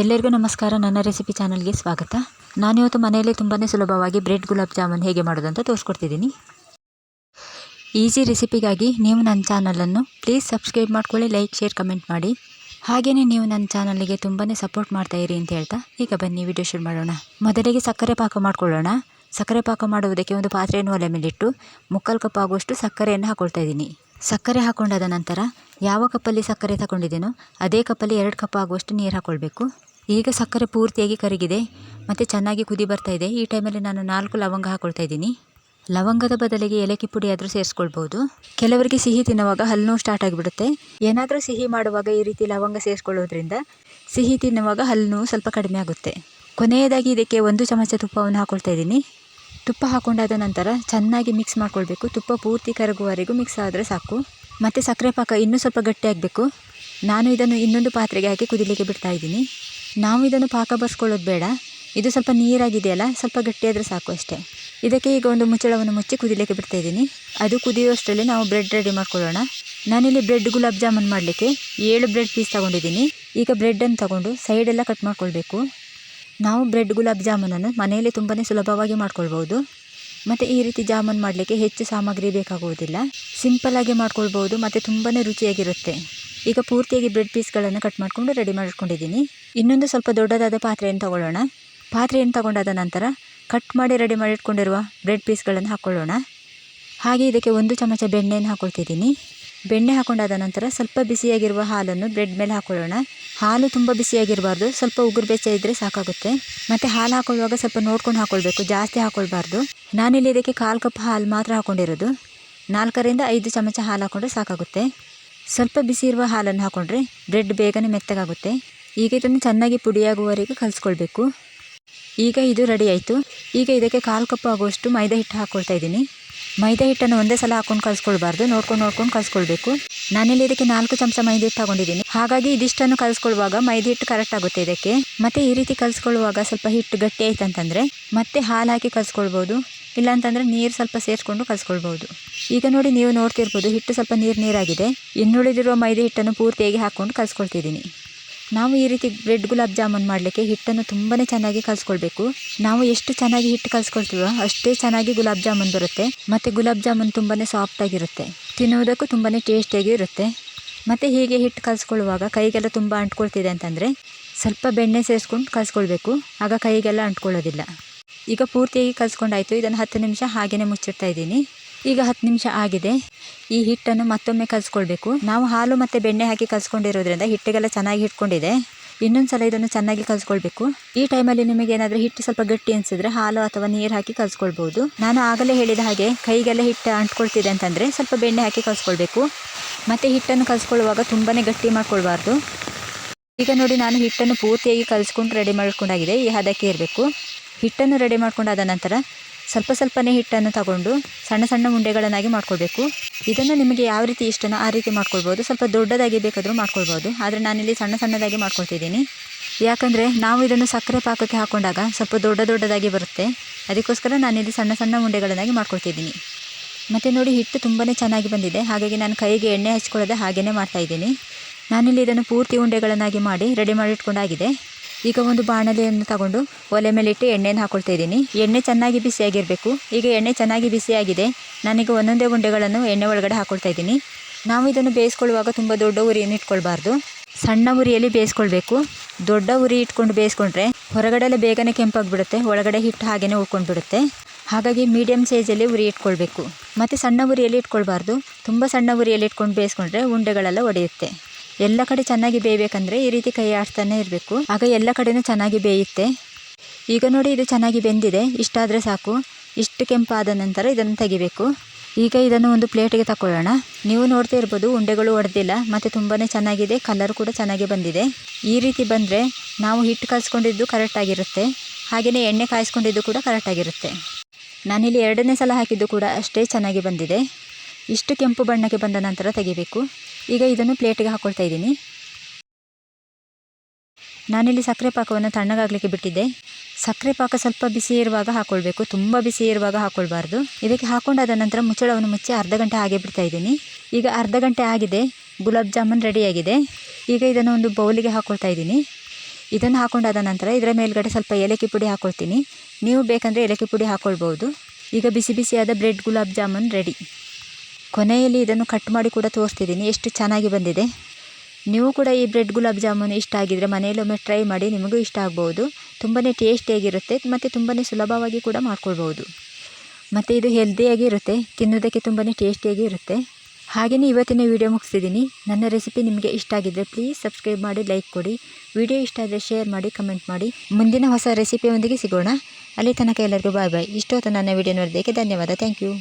ಎಲ್ಲರಿಗೂ ನಮಸ್ಕಾರ. ನನ್ನ ರೆಸಿಪಿ ಚಾನಲ್ಗೆ ಸ್ವಾಗತ. ನಾನಿವತ್ತು ಮನೆಯಲ್ಲೇ ತುಂಬಾ ಸುಲಭವಾಗಿ ಬ್ರೆಡ್ ಗುಲಾಬ್ ಜಾಮೂನ್ ಹೇಗೆ ಮಾಡೋದು ಅಂತ ತೋರಿಸ್ಕೊಡ್ತಿದ್ದೀನಿ. ಈಸಿ ರೆಸಿಪಿಗಾಗಿ ನೀವು ನನ್ನ ಚಾನಲನ್ನು ಪ್ಲೀಸ್ ಸಬ್ಸ್ಕ್ರೈಬ್ ಮಾಡ್ಕೊಳ್ಳಿ, ಲೈಕ್, ಶೇರ್, ಕಮೆಂಟ್ ಮಾಡಿ. ಹಾಗೆಯೇ ನೀವು ನನ್ನ ಚಾನಲಿಗೆ ತುಂಬಾ ಸಪೋರ್ಟ್ ಮಾಡ್ತಾ ಇರಿ ಅಂತ ಹೇಳ್ತಾ ಈಗ ಬನ್ನಿ ವಿಡಿಯೋ ಶುರು ಮಾಡೋಣ. ಮೊದಲಿಗೆ ಸಕ್ಕರೆ ಪಾಕ ಮಾಡ್ಕೊಳ್ಳೋಣ. ಸಕ್ಕರೆ ಪಾಕ ಮಾಡುವುದಕ್ಕೆ ಒಂದು ಪಾತ್ರೆಯನ್ನು ಒಲೆ ಮೇಲಿಟ್ಟು ಮುಕ್ಕಾಲು ಕಪ್ ಆಗುವಷ್ಟು ಸಕ್ಕರೆಯನ್ನು ಹಾಕ್ಕೊಳ್ತಾ ಇದ್ದೀನಿ. ಸಕ್ಕರೆ ಹಾಕೊಂಡಾದ ನಂತರ ಯಾವ ಕಪ್ಪಲ್ಲಿ ಸಕ್ಕರೆ ತಗೊಂಡಿದ್ದೇನೋ ಅದೇ ಕಪ್ಪಲ್ಲಿ ಎರಡು ಕಪ್ ಆಗುವಷ್ಟು ನೀರು ಹಾಕ್ಕೊಳ್ಬೇಕು ಈಗ ಸಕ್ಕರೆ ಪೂರ್ತಿಯಾಗಿ ಕರಗಿದೆ, ಮತ್ತು ಚೆನ್ನಾಗಿ ಕುದಿ ಬರ್ತಾ ಇದೆ. ಈ ಟೈಮಲ್ಲಿ ನಾನು ನಾಲ್ಕು ಲವಂಗ ಹಾಕ್ಕೊಳ್ತಾ ಇದ್ದೀನಿ. ಲವಂಗದ ಬದಲಿಗೆ ಏಲಕ್ಕಿ ಪುಡಿ ಆದರೂ ಸೇರಿಸ್ಕೊಳ್ಬೋದು. ಕೆಲವರಿಗೆ ಸಿಹಿ ತಿನ್ನುವಾಗ ಹಲ್ಲು ಸ್ಟಾರ್ಟ್ ಆಗಿಬಿಡುತ್ತೆ. ಏನಾದರೂ ಸಿಹಿ ಮಾಡುವಾಗ ಈ ರೀತಿ ಲವಂಗ ಸೇರಿಸ್ಕೊಳ್ಳೋದ್ರಿಂದ ಸಿಹಿ ತಿನ್ನುವಾಗ ಹಲ್ಲು ಸ್ವಲ್ಪ ಕಡಿಮೆ ಆಗುತ್ತೆ. ಕೊನೆಯದಾಗಿ ಇದಕ್ಕೆ ಒಂದು ಚಮಚ ತುಪ್ಪವನ್ನು ಹಾಕ್ಕೊಳ್ತಾ ಇದ್ದೀನಿ. ತುಪ್ಪ ಹಾಕೊಂಡಾದ ನಂತರ ಚೆನ್ನಾಗಿ ಮಿಕ್ಸ್ ಮಾಡ್ಕೊಳ್ಬೇಕು. ತುಪ್ಪ ಪೂರ್ತಿ ಕರಗುವವರೆಗೂ ಮಿಕ್ಸ್ ಆದರೆ ಸಾಕು. ಮತ್ತು ಸಕ್ಕರೆ ಪಾಕ ಇನ್ನೂ ಸ್ವಲ್ಪ ಗಟ್ಟಿ ಆಗಬೇಕು. ನಾನು ಇದನ್ನು ಇನ್ನೊಂದು ಪಾತ್ರೆಗೆ ಹಾಕಿ ಕುದಿಲಿಕ್ಕೆ ಬಿಡ್ತಾ ಇದ್ದೀನಿ. ನಾವು ಇದನ್ನು ಪಾಕ ಬರ್ಸ್ಕೊಳ್ಳೋದು ಬೇಡ. ಇದು ಸ್ವಲ್ಪ ನೀರಾಗಿದೆಯಲ್ಲ, ಸ್ವಲ್ಪ ಗಟ್ಟಿಯಾದರೆ ಸಾಕು ಅಷ್ಟೇ. ಇದಕ್ಕೆ ಈಗ ಒಂದು ಮುಚ್ಚಳವನ್ನು ಮುಚ್ಚಿ ಕುದಿಲಿಕ್ಕೆ ಬಿಡ್ತಾ ಇದ್ದೀನಿ. ಅದು ಕುದಿಯುವಷ್ಟರಲ್ಲಿ ನಾವು ಬ್ರೆಡ್ ರೆಡಿ ಮಾಡ್ಕೊಳ್ಳೋಣ. ನಾನಿಲ್ಲಿ ಬ್ರೆಡ್ ಗುಲಾಬ್ ಜಾಮೂನ್ ಮಾಡಲಿಕ್ಕೆ ಏಳು ಬ್ರೆಡ್ ಪೀಸ್ ತಗೊಂಡಿದ್ದೀನಿ. ಈಗ ಬ್ರೆಡ್ಡನ್ನು ತಗೊಂಡು ಸೈಡೆಲ್ಲ ಕಟ್ ಮಾಡ್ಕೊಳ್ಬೇಕು. ನಾವು ಬ್ರೆಡ್ ಗುಲಾಬ್ ಜಾಮೂನನ್ನು ಮನೆಯಲ್ಲಿ ತುಂಬಾ ಸುಲಭವಾಗಿ ಮಾಡ್ಕೊಳ್ಬೋದು. ಮತ್ತು ಈ ರೀತಿ ಜಾಮೂನ್ ಮಾಡಲಿಕ್ಕೆ ಹೆಚ್ಚು ಸಾಮಗ್ರಿ ಬೇಕಾಗುವುದಿಲ್ಲ. ಸಿಂಪಲ್ಲಾಗಿ ಮಾಡ್ಕೊಳ್ಬೋದು ಮತ್ತು ತುಂಬಾ ರುಚಿಯಾಗಿರುತ್ತೆ. ಈಗ ಪೂರ್ತಿಯಾಗಿ ಬ್ರೆಡ್ ಪೀಸ್ಗಳನ್ನು ಕಟ್ ಮಾಡಿಕೊಂಡು ರೆಡಿ ಮಾಡಿಟ್ಕೊಂಡಿದ್ದೀನಿ ಇನ್ನೊಂದು ಸ್ವಲ್ಪ ದೊಡ್ಡದಾದ ಪಾತ್ರೆಯನ್ನು ತಗೊಳ್ಳೋಣ. ಪಾತ್ರೆಯನ್ನು ತಗೊಂಡಾದ ನಂತರ ಕಟ್ ಮಾಡಿ ರೆಡಿ ಮಾಡಿಟ್ಕೊಂಡಿರುವ ಬ್ರೆಡ್ ಪೀಸ್ಗಳನ್ನು ಹಾಕ್ಕೊಳ್ಳೋಣ ಹಾಗೆ ಇದಕ್ಕೆ ಒಂದು ಚಮಚ ಬೆಣ್ಣೆಯನ್ನು ಹಾಕ್ಕೊಳ್ತಿದ್ದೀನಿ ಬೆಣ್ಣೆ ಹಾಕೊಂಡಾದ ನಂತರ ಸ್ವಲ್ಪ ಬಿಸಿಯಾಗಿರುವ ಹಾಲನ್ನು ಬ್ರೆಡ್ ಮೇಲೆ ಹಾಕೊಳ್ಳೋಣ. ಹಾಲು ತುಂಬ ಬಿಸಿಯಾಗಿರಬಾರ್ದು, ಸ್ವಲ್ಪ ಉಗುರು ಬೆಚ್ಚ ಇದ್ದರೆ ಸಾಕಾಗುತ್ತೆ. ಮತ್ತು ಹಾಲು ಹಾಕೊಳ್ಳುವಾಗ ಸ್ವಲ್ಪ ನೋಡ್ಕೊಂಡು ಹಾಕೊಳ್ಬೇಕು, ಜಾಸ್ತಿ ಹಾಕೊಳ್ಬಾರ್ದು. ನಾನಿಲ್ಲಿ ಇದಕ್ಕೆ ಕಾಲು ಕಪ್ ಹಾಲು ಮಾತ್ರ ಹಾಕ್ಕೊಂಡಿರೋದು ನಾಲ್ಕರಿಂದ ಐದು ಚಮಚ ಹಾಲು ಹಾಕ್ಕೊಂಡ್ರೆ ಸಾಕಾಗುತ್ತೆ. ಸ್ವಲ್ಪ ಬಿಸಿ ಇರುವ ಹಾಲನ್ನು ಹಾಕ್ಕೊಂಡ್ರೆ ಬ್ರೆಡ್ ಬೇಗನೆ ಮೆತ್ತಗಾಗುತ್ತೆ. ಈಗ ಇದನ್ನು ಚೆನ್ನಾಗಿ ಪುಡಿಯಾಗುವವರೆಗೂ ಕಲಿಸ್ಕೊಳ್ಬೇಕು. ಈಗ ಇದು ರೆಡಿ ಆಯಿತು. ಈಗ ಇದಕ್ಕೆ ಕಾಲು ಕಪ್ ಆಗುವಷ್ಟು ಮೈದಾ ಹಿಟ್ಟು ಹಾಕ್ಕೊಳ್ತಾ ಇದ್ದೀನಿ. ಮೈದಾ ಹಿಟ್ಟನ್ನು ಒಂದೇ ಸಲ ಹಾಕೊಂಡು ಕಲಿಸ್ಕೊಳ್ಬಾರ್ದು. ನೋಡ್ಕೊಂಡು ನೋಡ್ಕೊಂಡು ಕಲಿಸ್ಕೊಳ್ಬೇಕು. ನಾನಿಲ್ಲಿ ಇದಕ್ಕೆ ನಾಲ್ಕು ಚಮಚ ಮೈದಾ ಹಿಟ್ಟು ತಗೊಂಡಿದ್ದೀನಿ. ಹಾಗಾಗಿ ಇದಿಷ್ಟನ್ನು ಕಲಿಸ್ಕೊಳ್ಳುವಾಗ ಮೈದಾ ಹಿಟ್ಟು ಕರೆಕ್ಟ್ ಆಗುತ್ತೆ ಇದಕ್ಕೆ. ಮತ್ತೆ ಈ ರೀತಿ ಕಲಿಸ್ಕೊಳ್ಳುವಾಗ ಸ್ವಲ್ಪ ಹಿಟ್ಟು ಗಟ್ಟಿ ಆಯ್ತು ಅಂತಂದರೆ ಮತ್ತೆ ಹಾಲು ಹಾಕಿ ಕಲಿಸ್ಕೊಳ್ಬೋದು. ಇಲ್ಲಾಂತಂದರೆ ನೀರು ಸ್ವಲ್ಪ ಸೇರಿಸ್ಕೊಂಡು ಕಲಿಸ್ಕೊಳ್ಬೋದು. ಈಗ ನೋಡಿ ನೀವು ನೋಡ್ತಿರ್ಬೋದು ಹಿಟ್ಟು ಸ್ವಲ್ಪ ನೀರು ನೀರಾಗಿದೆ. ಇನ್ನುಳಿದಿರುವ ಮೈದಾ ಹಿಟ್ಟನ್ನು ಪೂರ್ತಿಯಾಗಿ ಹಾಕ್ಕೊಂಡು ಕಲಿಸ್ಕೊಳ್ತಿದ್ದೀನಿ. ನಾವು ಈ ರೀತಿ ಬ್ರೆಡ್ ಗುಲಾಬ್ ಜಾಮೂನ್ ಮಾಡಲಿಕ್ಕೆ ಹಿಟ್ಟನ್ನು ತುಂಬಾ ಚೆನ್ನಾಗಿ ಕಲಿಸ್ಕೊಳ್ಬೇಕು. ನಾವು ಎಷ್ಟು ಚೆನ್ನಾಗಿ ಹಿಟ್ಟು ಕಲಿಸ್ಕೊಳ್ತೀವೋ ಅಷ್ಟೇ ಚೆನ್ನಾಗಿ ಗುಲಾಬ್ ಜಾಮೂನ್ ಬರುತ್ತೆ. ಮತ್ತು ಗುಲಾಬ್ ಜಾಮೂನ್ ತುಂಬಾ ಸಾಫ್ಟಾಗಿರುತ್ತೆ ತಿನ್ನೋದಕ್ಕೂ ತುಂಬಾ ಟೇಸ್ಟಿಯಾಗಿ ಇರುತ್ತೆ. ಮತ್ತು ಹೀಗೆ ಹಿಟ್ಟು ಕಲಿಸ್ಕೊಳ್ಳುವಾಗ ಕೈಗೆಲ್ಲ ತುಂಬ ಅಂಟ್ಕೊಳ್ತಿದೆ ಅಂತಂದರೆ ಸ್ವಲ್ಪ ಬೆಣ್ಣೆ ಸೇರಿಸ್ಕೊಂಡು ಕಲಿಸ್ಕೊಳ್ಬೇಕು. ಆಗ ಕೈಗೆಲ್ಲ ಅಂಟ್ಕೊಳ್ಳೋದಿಲ್ಲ. ಈಗ ಪೂರ್ತಿಯಾಗಿ ಕಲಿಸ್ಕೊಂಡಾಯಿತು. ಇದನ್ನು ಹತ್ತು ನಿಮಿಷ ಹಾಗೆಯೇ ಮುಚ್ಚಿಡ್ತಾ ಇದ್ದೀನಿ. ಈಗ ಹತ್ತು ನಿಮಿಷ ಆಗಿದೆ. ಈ ಹಿಟ್ಟನ್ನು ಮತ್ತೊಮ್ಮೆ ಕಲಿಸ್ಕೊಳ್ಬೇಕು. ನಾವು ಹಾಲು ಮತ್ತು ಬೆಣ್ಣೆ ಹಾಕಿ ಕಲಿಸ್ಕೊಂಡಿರೋದ್ರಿಂದ ಹಿಟ್ಟಿಗೆಲ್ಲ ಚೆನ್ನಾಗಿ ಹಿಟ್ಕೊಂಡಿದೆ. ಇನ್ನೊಂದು ಸಲ ಇದನ್ನು ಚೆನ್ನಾಗಿ ಕಲಿಸ್ಕೊಳ್ಬೇಕು. ಈ ಟೈಮಲ್ಲಿ ನಿಮಗೆ ಏನಾದರೂ ಹಿಟ್ಟು ಸ್ವಲ್ಪ ಗಟ್ಟಿ ಅನಿಸಿದ್ರೆ ಹಾಲು ಅಥವಾ ನೀರು ಹಾಕಿ ಕಲಿಸ್ಕೊಳ್ಬೋದು. ನಾನು ಆಗಲೇ ಹೇಳಿದ ಹಾಗೆ ಕೈಗೆಲ್ಲ ಹಿಟ್ಟು ಅಂಟ್ಕೊಳ್ತಿದೆ ಅಂತಂದರೆ ಸ್ವಲ್ಪ ಬೆಣ್ಣೆ ಹಾಕಿ ಕಲಿಸ್ಕೊಳ್ಬೇಕು. ಮತ್ತು ಹಿಟ್ಟನ್ನು ಕಲಿಸ್ಕೊಳ್ಳುವಾಗ ತುಂಬಾ ಗಟ್ಟಿ ಮಾಡ್ಕೊಳ್ಬಾರ್ದು. ಈಗ ನೋಡಿ ನಾನು ಹಿಟ್ಟನ್ನು ಪೂರ್ತಿಯಾಗಿ ಕಲಿಸ್ಕೊಂಡು ರೆಡಿ ಮಾಡ್ಕೊಂಡಾಗಿದೆ. ಈ ಹದಕ್ಕೆ ಇರಬೇಕು. ಹಿಟ್ಟನ್ನು ರೆಡಿ ಮಾಡ್ಕೊಂಡಾದ ನಂತರ ಸ್ವಲ್ಪ ಸ್ವಲ್ಪನೇ ಹಿಟ್ಟನ್ನು ತಗೊಂಡು ಸಣ್ಣ ಸಣ್ಣ ಉಂಡೆಗಳನ್ನಾಗಿ ಮಾಡ್ಕೊಳ್ಬೇಕು. ಇದನ್ನು ನಿಮಗೆ ಯಾವ ರೀತಿ ಇಷ್ಟನೋ ಆ ರೀತಿ ಮಾಡ್ಕೊಳ್ಬೋದು. ಸ್ವಲ್ಪ ದೊಡ್ಡದಾಗಿ ಬೇಕಾದರೂ ಮಾಡ್ಕೊಳ್ಬೋದು. ಆದರೆ ನಾನಿಲ್ಲಿ ಸಣ್ಣ ಸಣ್ಣದಾಗಿ ಮಾಡ್ಕೊಳ್ತಿದ್ದೀನಿ. ಯಾಕಂದರೆ ನಾವು ಇದನ್ನು ಸಕ್ಕರೆ ಪಾಕಕ್ಕೆ ಹಾಕೊಂಡಾಗ ಸ್ವಲ್ಪ ದೊಡ್ಡ ದೊಡ್ಡದಾಗಿ ಬರುತ್ತೆ. ಅದಕ್ಕೋಸ್ಕರ ನಾನಿಲ್ಲಿ ಸಣ್ಣ ಸಣ್ಣ ಉಂಡೆಗಳನ್ನಾಗಿ ಮಾಡ್ಕೊಳ್ತಿದ್ದೀನಿ. ಮತ್ತು ನೋಡಿ, ಹಿಟ್ಟು ತುಂಬಾ ಚೆನ್ನಾಗಿ ಬಂದಿದೆ. ಹಾಗಾಗಿ ನಾನು ಕೈಗೆ ಎಣ್ಣೆ ಹಚ್ಕೊಳ್ಳದೆ ಹಾಗೆಯೇ ಮಾಡ್ತಾಯಿದ್ದೀನಿ ನಾನಿಲ್ಲಿ ಇದನ್ನು ಪೂರ್ತಿ ಉಂಡೆಗಳನ್ನಾಗಿ ಮಾಡಿ ರೆಡಿ ಮಾಡಿ ಇಟ್ಕೊಂಡಾಗಿದೆ ಈಗ ಒಂದು ಬಾಣಲೆಯನ್ನು ತಗೊಂಡು ಒಲೆ ಮೇಲೆ ಇಟ್ಟು ಎಣ್ಣೆಯನ್ನು ಹಾಕೊಳ್ತಾ ಇದ್ದೀನಿ. ಎಣ್ಣೆ ಚೆನ್ನಾಗಿ ಬಿಸಿಯಾಗಿರಬೇಕು. ಈಗ ಎಣ್ಣೆ ಚೆನ್ನಾಗಿ ಬಿಸಿಯಾಗಿದೆ. ನಾನೀಗ ಒಂದೊಂದೇ ಉಂಡೆಗಳನ್ನು ಎಣ್ಣೆ ಒಳಗಡೆ ಹಾಕೊಳ್ತಾ ಇದ್ದೀನಿ. ನಾವು ಇದನ್ನು ಬೇಯಿಸ್ಕೊಳ್ಳುವಾಗ ತುಂಬ ದೊಡ್ಡ ಉರಿಯನ್ನು ಇಟ್ಕೊಳ್ಬಾರ್ದು. ಸಣ್ಣ ಉರಿಯಲ್ಲಿ ಬೇಯಿಸ್ಕೊಳ್ಬೇಕು. ದೊಡ್ಡ ಉರಿ ಇಟ್ಕೊಂಡು ಬೇಯಿಸ್ಕೊಂಡ್ರೆ ಹೊರಗಡೆಲ್ಲ ಬೇಗನೆ ಕೆಂಪಾಗಿಬಿಡುತ್ತೆ. ಒಳಗಡೆ ಹಿಟ್ಟು ಹಾಗೆಯೇ ಉಳ್ಕೊಂಡು ಬಿಡುತ್ತೆ ಹಾಗಾಗಿ ಮೀಡಿಯಮ್ ಸೈಜಲ್ಲಿ ಉರಿ ಇಟ್ಕೊಳ್ಬೇಕು. ಮತ್ತು ಸಣ್ಣ ಉರಿಯಲ್ಲಿ ಇಟ್ಕೊಳ್ಬಾರ್ದು. ತುಂಬ ಸಣ್ಣ ಉರಿಯಲ್ಲಿ ಇಟ್ಕೊಂಡು ಬೇಯಿಸ್ಕೊಂಡ್ರೆ ಉಂಡೆಗಳೆಲ್ಲ ಒಡೆಯುತ್ತೆ. ಎಲ್ಲ ಕಡೆ ಚೆನ್ನಾಗಿ ಬೇಯಬೇಕಂದ್ರೆ ಈ ರೀತಿ ಕೈ ಆಡ್ತಾನೆ ಇರಬೇಕು. ಆಗ ಎಲ್ಲ ಕಡೆನೂ ಚೆನ್ನಾಗಿ ಬೇಯುತ್ತೆ. ಈಗ ನೋಡಿ ಇದು ಚೆನ್ನಾಗಿ ಬೆಂದಿದೆ. ಇಷ್ಟಾದರೆ ಸಾಕು. ಇಷ್ಟು ಕೆಂಪಾದ ನಂತರ ಇದನ್ನು ತೆಗಿಬೇಕು. ಈಗ ಇದನ್ನು ಒಂದು ಪ್ಲೇಟಿಗೆ ತಗೊಳ್ಳೋಣ ನೀವು ನೋಡ್ತಾ ಇರ್ಬೋದು, ಉಂಡೆಗಳು ಒಡೆದಿಲ್ಲ, ಮತ್ತು ತುಂಬಾ ಚೆನ್ನಾಗಿದೆ ಕಲರ್ ಕೂಡ ಚೆನ್ನಾಗಿ ಬಂದಿದೆ. ಈ ರೀತಿ ಬಂದರೆ ನಾವು ಹಿಟ್ಟು ಕಲಿಸ್ಕೊಂಡಿದ್ದು ಕರೆಕ್ಟಾಗಿರುತ್ತೆ ಹಾಗೆಯೇ ಎಣ್ಣೆ ಕಾಯಿಸ್ಕೊಂಡಿದ್ದು ಕೂಡ ಕರೆಕ್ಟಾಗಿರುತ್ತೆ ನಾನಿಲ್ಲಿ ಎರಡನೇ ಸಲ ಹಾಕಿದ್ದು ಕೂಡ ಅಷ್ಟೇ ಚೆನ್ನಾಗಿ ಬಂದಿದೆ. ಇಷ್ಟು ಕೆಂಪು ಬಣ್ಣಕ್ಕೆ ಬಂದ ನಂತರ ತೆಗಿಬೇಕು. ಈಗ ಇದನ್ನು ಪ್ಲೇಟಿಗೆ ಹಾಕ್ಕೊಳ್ತಾ ಇದ್ದೀನಿ. ನಾನಿಲ್ಲಿ ಸಕ್ಕರೆ ಪಾಕವನ್ನು ತಣ್ಣಗಾಗಲಿಕ್ಕೆ ಬಿಟ್ಟಿದ್ದೆ. ಸಕ್ಕರೆ ಪಾಕ ಸ್ವಲ್ಪ ಬಿಸಿ ಇರುವಾಗ ಹಾಕ್ಕೊಳ್ಬೇಕು ತುಂಬ ಬಿಸಿ ಇರುವಾಗ ಹಾಕ್ಕೊಳ್ಬಾರ್ದು ಇದಕ್ಕೆ ಹಾಕೊಂಡಾದ ನಂತರ ಮುಚ್ಚಳವನ್ನು ಮುಚ್ಚಿ ಅರ್ಧ ಗಂಟೆ ಹಾಗೆ ಬಿಡ್ತಾ ಇದ್ದೀನಿ. ಈಗ ಅರ್ಧ ಗಂಟೆ ಆಗಿದೆ. ಗುಲಾಬ್ ಜಾಮೂನ್ ರೆಡಿಯಾಗಿದೆ. ಈಗ ಇದನ್ನು ಒಂದು ಬೌಲಿಗೆ ಹಾಕ್ಕೊಳ್ತಾ ಇದ್ದೀನಿ. ಇದನ್ನು ಹಾಕೊಂಡಾದ ನಂತರ ಇದರ ಮೇಲ್ಗಡೆ ಸ್ವಲ್ಪ ಏಲಕ್ಕಿ ಪುಡಿ ಹಾಕ್ಕೊಳ್ತೀನಿ ನೀವು ಬೇಕಂದರೆ ಏಲಕ್ಕಿ ಪುಡಿ ಹಾಕ್ಕೊಳ್ಬೋದು ಈಗ ಬಿಸಿ ಬಿಸಿಯಾದ ಬ್ರೆಡ್ ಗುಲಾಬ್ ಜಾಮೂನ್ ರೆಡಿ. ಕೊನೆಯಲ್ಲಿ ಇದನ್ನು ಕಟ್ ಮಾಡಿ ಕೂಡ ತೋರಿಸ್ತಿದ್ದೀನಿ. ಎಷ್ಟು ಚೆನ್ನಾಗಿ ಬಂದಿದೆ. ನೀವು ಕೂಡ ಈ ಬ್ರೆಡ್ ಗುಲಾಬ್ ಜಾಮೂನ್ ಇಷ್ಟ ಆಗಿದರೆ ಮನೆಯಲ್ಲೊಮ್ಮೆ ಟ್ರೈ ಮಾಡಿ ನಿಮಗೂ ಇಷ್ಟ ಆಗ್ಬೋದು. ತುಂಬಾ ಟೇಸ್ಟಿಯಾಗಿರುತ್ತೆ ಮತ್ತು ತುಂಬಾ ಸುಲಭವಾಗಿ ಕೂಡ ಮಾಡ್ಕೊಳ್ಬೋದು. ಮತ್ತು ಇದು ಹೆಲ್ದಿಯಾಗಿ ಇರುತ್ತೆ ತಿನ್ನೋದಕ್ಕೆ ತುಂಬಾ ಟೇಸ್ಟಿಯಾಗಿ ಇರುತ್ತೆ ಹಾಗೆಯೇ ಇವತ್ತಿನ ವಿಡಿಯೋ ಮುಗಿಸಿದ್ದೀನಿ. ನನ್ನ ರೆಸಿಪಿ ನಿಮಗೆ ಇಷ್ಟ ಆಗಿದ್ದರೆ ಪ್ಲೀಸ್ ಸಬ್ಸ್ಕ್ರೈಬ್ ಮಾಡಿ ಲೈಕ್ ಕೊಡಿ. ವಿಡಿಯೋ ಇಷ್ಟ ಆದರೆ ಶೇರ್ ಮಾಡಿ ಕಮೆಂಟ್ ಮಾಡಿ. ಮುಂದಿನ ಹೊಸ ರೆಸಿಪಿಯೊಂದಿಗೆ ಸಿಗೋಣ. ಅಲ್ಲಿ ತನಕ ಎಲ್ಲರಿಗೂ ಬಾಯ್ ಬಾಯ್ ಇಷ್ಟೊತ್ತು ನನ್ನ ವಿಡಿಯೋ ನೋಡೋದಕ್ಕೆ ಧನ್ಯವಾದ. Thank you